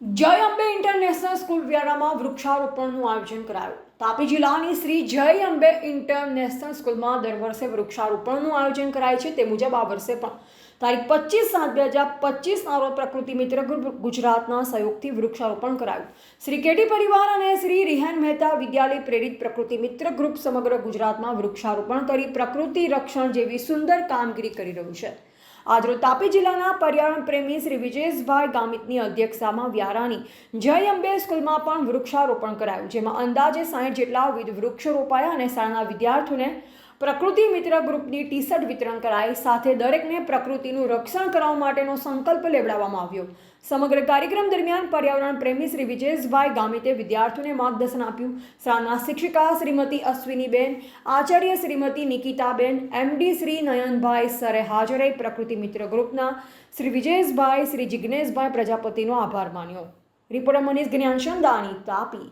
જય Ambe international school વ્યારામાં વૃક્ષારોપણનું આયોજન કરાયું. તાપી જિલ્લાની શ્રી જય અંબે ઇન્ટરનેશનલ સ્કૂલમાં દર વર્ષે વૃક્ષારોપણનું આયોજન કરાય છે, તે મુજબ આ વર્ષે પણ. તારીખ પચીસ સાત બે હજાર પચીસના રોજ પ્રકૃતિ મિત્ર ગુજરાતના સહયોગથી વૃક્ષારોપણ કરાયું. શ્રી કેટી પરિવાર અને શ્રી રિહાન મહેતા વિદ્યાલય પ્રેરિત પ્રકૃતિ મિત્ર ગ્રુપ સમગ્ર ગુજરાતમાં વૃક્ષારોપણ કરી પ્રકૃતિ રક્ષણ જેવી સુંદર કામગીરી કરી રહ્યું છે. આજરોજ તાપી જિલ્લાના પર્યાવરણ પ્રેમી શ્રી વિજેશભાઈ ગામિતની અધ્યક્ષતામાં વ્યારાની જય અંબે સ્કૂલમાં પણ વૃક્ષારોપણ કરાયું, જેમાં અંદાજે સાઠ જેટલા વિવિધ વૃક્ષો રોપાયા અને શાળાના વિદ્યાર્થીઓને પ્રકૃતિ મિત્ર ગ્રુપની ટી શર્ટ વિતરણ કરાઈ. સાથે દરેકને પ્રકૃતિનું રક્ષણ કરવા માટેનો સંકલ્પ લેવડાવવામાં આવ્યો. સમગ્ર કાર્યક્રમ દરમિયાન પર્યાવરણ પ્રેમી શ્રી વિજેશભાઈ ગામિતે વિદ્યાર્થીઓને માર્ગદર્શન આપ્યું. શાળાના શિક્ષિકા શ્રીમતી અશ્વિનીબેન, આચાર્ય શ્રીમતી નિકિતાબેન, એમડી શ્રી નયનભાઈ સરે હાજરે પ્રકૃતિ મિત્ર ગ્રુપના શ્રી વિજેશભાઈ, શ્રી જિજ્ઞેશભાઈ પ્રજાપતિનો આભાર માન્યો. રિપોર્ટર મનીષ જ્ઞાનશંદાની તાપી.